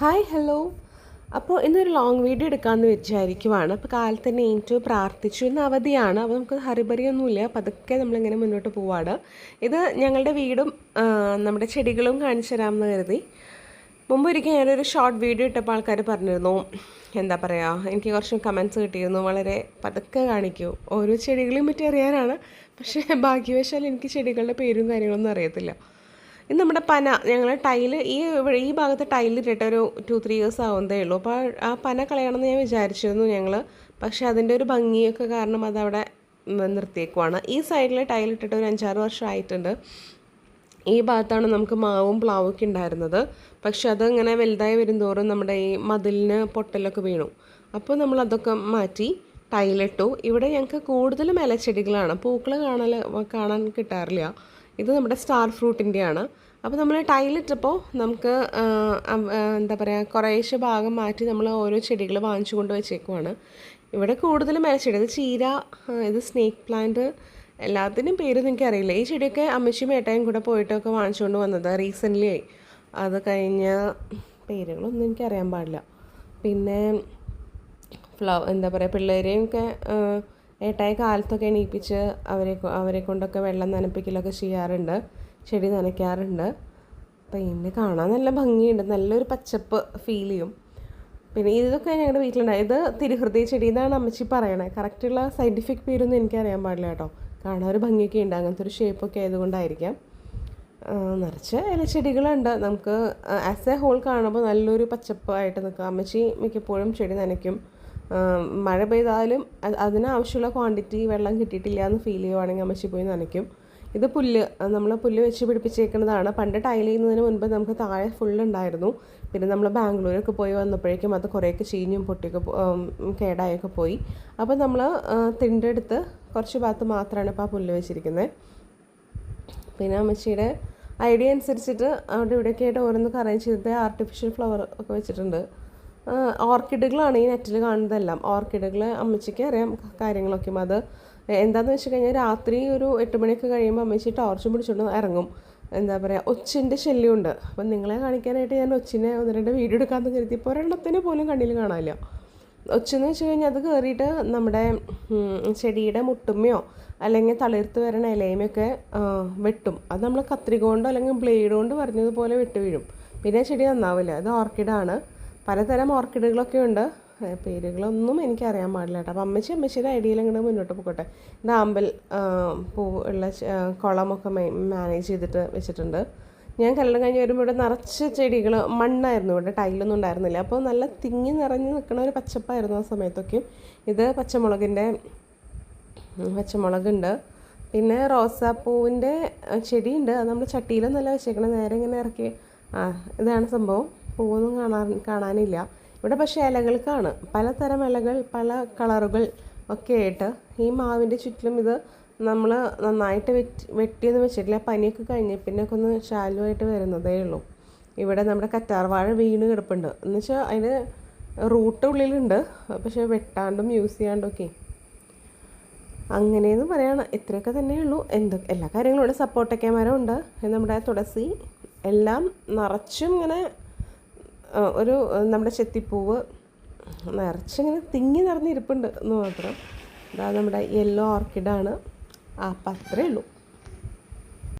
Hi hello അപ്പോൾ ഇന്നൊരു long video എടുക്കാമെന്ന് വിചാരിക്കുവാണ്. അപ്പോൾ കാലത്ത് തന്നെ പ്രാർത്ഥിച്ചു ഇന്ന് അവധിയാണ്. അപ്പോൾ നമുക്ക് ഹറിബറിയൊന്നുമില്ല പതുക്കെ നമ്മളിങ്ങനെ മുന്നോട്ട് പോവാണ്. ഇത് ഞങ്ങളുടെ വീടും നമ്മുടെ ചെടികളും കാണിച്ചു തരാമെന്ന് കരുതി. മുമ്പ് ഒരിക്കൽ ഞാനൊരു ഷോർട്ട് വീഡിയോ ഇട്ടപ്പോൾ ആൾക്കാർ പറഞ്ഞിരുന്നു എന്താ പറയുക എനിക്ക് കുറച്ച് കമൻസ് കിട്ടിയിരുന്നു. വളരെ പതുക്കെ കാണിക്കൂ. ഓരോ ചെടികളെയും പറ്റി അറിയാനാണ്. പക്ഷേ ഭാഗ്യവശാൽ എനിക്ക് ചെടികളുടെ പേരും കാര്യങ്ങളൊന്നും അറിയത്തില്ല. ഇത് നമ്മുടെ പന ഞങ്ങൾ ടൈൽ ഈ ഈ ഭാഗത്ത് ടൈൽ ഇട്ടിട്ട് ഒരു ടു ത്രീ ഇയേഴ്സ് ആവുന്നതേ ഉള്ളൂ. അപ്പോൾ ആ പന കളയണമെന്ന് ഞാൻ വിചാരിച്ചിരുന്നു ഞങ്ങൾ പക്ഷേ അതിന്റെ ഒരു ഭംഗിയൊക്കെ കാരണം അതവിടെ നിർത്തിയേക്കുവാണ്. ഈ സൈഡിൽ ടൈൽ ഇട്ടിട്ട് ഒരു അഞ്ചാറ് വർഷം ആയിട്ടുണ്ട് ഈ ഭാഗത്താണ് നമുക്ക് മാവും പ്ലാവും ഒക്കെ ഉണ്ടായിരുന്നത്. പക്ഷെ അതങ്ങനെ വലുതായി വരുന്തോറും നമ്മുടെ ഈ മതിലിന് പൊട്ടലൊക്കെ വീണു. അപ്പോൾ നമ്മൾ അതൊക്കെ മാറ്റി ടൈലിട്ടു. ഇവിടെ ഞങ്ങൾക്ക് കൂടുതലും ഇലച്ചെടികളാണ്. പൂക്കൾ കാണൽ കാണാൻ കിട്ടാറില്ല. ഇത് നമ്മുടെ സ്റ്റാർ ഫ്രൂട്ടിന്റെയാണ് അപ്പോൾ നമ്മൾ ടൈലിട്ടപ്പോൾ നമുക്ക് എന്താ പറയുക കുറേശ്ശെ ഭാഗം മാറ്റി നമ്മൾ ഓരോ ചെടികൾ വാങ്ങിച്ചു കൊണ്ട് വെച്ചേക്കുവാണ്. ഇവിടെ കൂടുതലും ഇലച്ചെടി ഇത് ചീര ഇത് സ്നേക്ക് പ്ലാന്റ് എല്ലാത്തിനും പേരൊന്നും എനിക്കറിയില്ല ഈ ചെടിയൊക്കെ അമ്മച്ചിയും ഏട്ടായും കൂടെ പോയിട്ടൊക്കെ വാങ്ങിച്ചുകൊണ്ട് വന്നത് റീസെന്റ്ലി ആയി. അത് കഴിഞ്ഞ പേരുകളൊന്നും എനിക്കറിയാൻ പാടില്ല. പിന്നെ ഫ്ലവർ എന്താ പറയുക പിള്ളേരെയും ഒക്കെ ഏട്ടായ കാലത്തൊക്കെ എണീപ്പിച്ച് അവരെ അവരെ കൊണ്ടൊക്കെ വെള്ളം നനപ്പിക്കലൊക്കെ ചെയ്യാറുണ്ട്. ചെടി നനയ്ക്കാറുണ്ട്. പിന്നെ കാണാൻ നല്ല ഭംഗിയുണ്ട്. നല്ലൊരു പച്ചപ്പ് ഫീൽ ചെയ്യും പിന്നെ ഇതൊക്കെ ഞങ്ങളുടെ വീട്ടിലുണ്ടായി ഇത് തിരുഹൃദയ ചെടി എന്നാണ് അമ്മച്ചി പറയണത് കറക്റ്റുള്ള സയന്റിഫിക് പേരൊന്നും എനിക്കറിയാൻ പാടില്ല കേട്ടോ. കാണാൻ ഒരു ഭംഗിയൊക്കെ ഉണ്ട്. അങ്ങനത്തെ ഒരു ഷേപ്പൊക്കെ ആയതുകൊണ്ടായിരിക്കാം. നിറച്ച് ഇലച്ചെടികളുണ്ട്. നമുക്ക് ആസ് എ ഹോൾ കാണുമ്പോൾ നല്ലൊരു പച്ചപ്പായിട്ട് നിൽക്കും. അമ്മച്ചി മിക്കപ്പോഴും ചെടി നനയ്ക്കും. മഴ പെയ്താലും അത് അതിനാവശ്യമുള്ള ക്വാണ്ടിറ്റി വെള്ളം കിട്ടിയിട്ടില്ല എന്ന് ഫീൽ ചെയ്യുവാണെങ്കിൽ അമ്മച്ചി പോയി നനയ്ക്കും. ഇത് പുല്ല് നമ്മൾ പുല്ല് വെച്ച് പിടിപ്പിച്ചേക്കുന്നതാണ്. പണ്ട് ടൈൽ ചെയ്യുന്നതിന് മുൻപ് നമുക്ക് താഴെ ഫുൾ ഉണ്ടായിരുന്നു. പിന്നെ നമ്മൾ ബാംഗ്ലൂരൊക്കെ പോയി വന്നപ്പോഴേക്കും അത് കുറേയൊക്കെ ചീഞ്ഞും പൊട്ടിയൊക്കെ കേടായൊക്കെ പോയി. അപ്പോൾ നമ്മൾ തിണ്ടെടുത്ത് കുറച്ച് ഭാഗത്ത് മാത്രമാണ് ഇപ്പോൾ ആ പുല്ല് വെച്ചിരിക്കുന്നത് പിന്നെ അമ്മച്ചിയുടെ ഐഡിയ അനുസരിച്ചിട്ട് അവിടെ ഇവിടെയൊക്കെ ആയിട്ട് ഓരോന്നൊക്കെ അറേഞ്ച് ചെയ്തിട്ട് ആർട്ടിഫിഷ്യൽ ഫ്ലവർ ഒക്കെ വെച്ചിട്ടുണ്ട്. ഓർക്കിഡുകളാണ് ഈ നെറ്റിൽ കാണുന്നതെല്ലാം. ഓർക്കിഡുകൾ അമ്മച്ചിക്ക് അറിയാം കാര്യങ്ങളൊക്കെ. അത് എന്താണെന്ന് വെച്ച് കഴിഞ്ഞാൽ രാത്രി ഒരു എട്ട് മണിയൊക്കെ കഴിയുമ്പോൾ അമ്മച്ചി ടോർച്ച് പിടിച്ചുകൊണ്ട് ഇറങ്ങും. എന്താ പറയുക ഒച്ചിന്റെ ശല്യമുണ്ട്. അപ്പം നിങ്ങളെ കാണിക്കാനായിട്ട് ഞാൻ ഒച്ചിനെ ഒന്ന് രണ്ട് വീഡിയോ എടുക്കാമെന്ന് കരുതിയപ്പോൾ ഒരെണ്ണത്തിന് പോലും കണ്ണിൽ കാണാനില്ല. ഒച്ചെന്ന് വെച്ച് കഴിഞ്ഞാൽ അത് കയറിയിട്ട് നമ്മുടെ ചെടിയുടെ മുട്ടുമ്മയോ അല്ലെങ്കിൽ തളിർത്ത് വരണ ഇലയുമൊക്കെ വെട്ടും. അത് നമ്മൾ കത്രിക കൊണ്ടോ അല്ലെങ്കിൽ ബ്ലേഡ് കൊണ്ട് പറഞ്ഞതുപോലെ വിട്ട് വീഴും. പിന്നെ ചെടി നന്നാവില്ല. അത് ഓർക്കിഡാണ്. പലതരം ഓർക്കിഡുകളൊക്കെ ഉണ്ട്. പേരുകളൊന്നും എനിക്കറിയാൻ പാടില്ല കേട്ടോ. അപ്പം അമ്മച്ചി അമ്മച്ചിയുടെ ഐഡിയയിൽ അങ്ങോട്ട് മുന്നോട്ട് പോകട്ടെ ഇത് ആമ്പൽ പൂ ഉള്ള കുളമൊക്കെ മാനേജ് ചെയ്തിട്ട് വെച്ചിട്ടുണ്ട്. ഞാൻ കല്യാണം കഴിഞ്ഞ് വരുമ്പോൾ ഇവിടെ നിറച്ച് ചെടികൾ മണ്ണായിരുന്നു. ഇവിടെ ടൈലൊന്നും ഉണ്ടായിരുന്നില്ല. അപ്പോൾ നല്ല തിങ്ങി നിറഞ്ഞ് നിൽക്കുന്ന ഒരു പച്ചപ്പായിരുന്നു ആ സമയത്തൊക്കെ. ഇത് പച്ചമുളകിന്റെ പച്ചമുളകുണ്ട്. പിന്നെ റോസാപ്പൂവിന്റെ ചെടിയുണ്ട്. അത് നമ്മൾ ചട്ടിയിലൊന്നല്ല വെച്ചേക്കണം. നേരെ ഇങ്ങനെ ഇറക്കി ആ ഇതാണ് സംഭവം. പൂവൊന്നും കാണാൻ കാണാനില്ല. ഇവിടെ പക്ഷേ ഇലകൾക്കാണ്. പലതരം ഇലകൾ പല കളറുകൾ ഒക്കെ ആയിട്ട് ഈ മാവിന്റെ ചുറ്റിലും ഇത് നമ്മൾ നന്നായിട്ട് വെട്ടി വെട്ടിയെന്ന് വെച്ചിട്ടില്ല. പനിയൊക്കെ കഴിഞ്ഞ് പിന്നെ ഒക്കെ ഒന്ന് ശാലുവായിട്ട് വരുന്നതേ ഉള്ളൂ. ഇവിടെ നമ്മുടെ കറ്റാർവാഴ വീണ് കിടപ്പുണ്ട്. എന്ന് വെച്ചാൽ അതിന് റൂട്ട് ഉള്ളിലുണ്ട്. പക്ഷേ വെട്ടാണ്ടും യൂസ് ചെയ്യാണ്ടൊക്കെ അങ്ങനെയെന്ന് പറയണം. ഇത്രയൊക്കെ തന്നെയുള്ളൂ എന്ത് എല്ലാ കാര്യങ്ങളും ഇവിടെ സപ്പോർട്ടൊക്കെ മരം ഉണ്ട് നമ്മുടെ തുളസി എല്ലാം നിറച്ചും ഇങ്ങനെ ഒരു നമ്മുടെ ചെത്തിപ്പൂവ് നിറച്ചിങ്ങനെ തിങ്ങി നിറഞ്ഞിരിപ്പുണ്ട് എന്ന് മാത്രം. അതാ നമ്മുടെ യെല്ലോ ഓർക്കിഡാണ് അപ്പം അത്രേ ഉള്ളൂ.